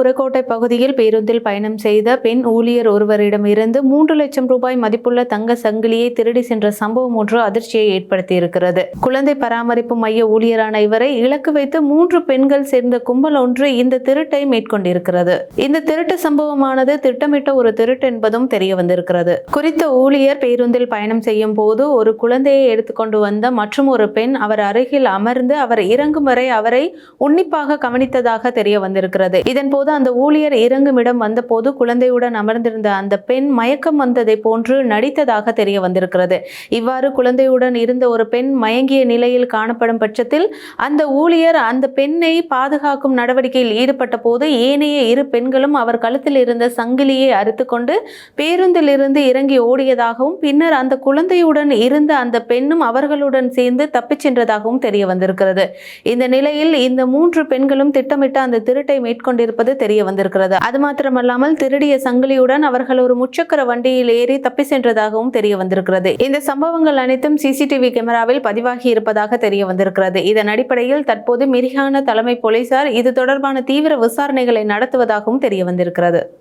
உரக்கோட்டை பகுதியில் பேருந்தில் பயணம் செய்த பெண் ஊழியர் ஒருவரிடம் இருந்து மூன்று லட்சம் ரூபாய் மதிப்புள்ள தங்க சங்கிலியை திருடி சென்ற சம்பவம் ஒன்று அதிர்ச்சியை ஏற்படுத்தியிருக்கிறது. குழந்தை பராமரிப்பு மைய ஊழியரான இவரை இலக்கு வைத்து மூன்று பெண்கள் சேர்ந்த கும்பல் ஒன்று இந்த திருட்டை மேற்கொண்டிருக்கிறது. இந்த திருட்டு சம்பவமானது திட்டமிட்ட ஒரு திருட்டு என்பதும் தெரிய வந்திருக்கிறது குறித்த ஊழியர் பேருந்தில் பயணம் செய்யும் போது ஒரு குழந்தையை எடுத்துக்கொண்டு வந்த மற்றும் ஒரு பெண் அவர் அருகில் அமர்ந்து அவர் இறங்கும் வரை அவரை உன்னிப்பாக கவனித்ததாக தெரிய வந்திருக்கிறது இதன் போது அந்த ஊழியர் இறங்குமிடம் வந்தபோது குழந்தையுடன் அமர்ந்திருந்த அந்த பெண் மயக்கம் வந்ததை போன்று நடித்ததாக தெரிய வந்திருக்கிறது. இவ்வாறு குழந்தையுடன் இருந்த ஒரு பெண் மயங்கிய நிலையில் காணப்படும் பட்சத்தில் அந்த ஊழியர் அந்த பெண்ணை பாதுகாக்கும் நடவடிக்கையில் ஈடுபட்ட போது ஏனைய இரு பெண்களும் அவர் கழுத்தில் இருந்த சங்கிலியை அறுத்துக்கொண்டு பேருந்தில் இருந்து இறங்கி ஓடியதாகவும் பின்னர் அந்த குழந்தையுடன் இருந்த அந்த பெண்ணும் அவர்களுடன் சேர்ந்து தப்பிச் சென்றதாகவும் தெரிய வந்திருக்கிறது. இந்த நிலையில் இந்த மூன்று பெண்களும் திட்டமிட்ட அந்த திருட்டை மேற்கொண்டிருப்பது தெரிய வந்திருக்கிறது. அது மாத்திரமல்லாமல் திருடிய சங்கிலியுடன் அவர்கள் ஒரு முச்சக்கர வண்டியில் ஏறி தப்பி சென்றதாகவும் தெரிய வந்திருக்கிறது. இந்த சம்பவங்கள் அனைத்தும் சிசிடிவி கேமராவில் பதிவாகி இருப்பதாக தெரிய வந்திருக்கிறது. இதன் அடிப்படையில் தற்போது மிரிகான தலைமை போலீசார் இது தொடர்பான தீவிர விசாரணைகளை நடத்துவதாகவும் தெரிய வந்திருக்கிறது.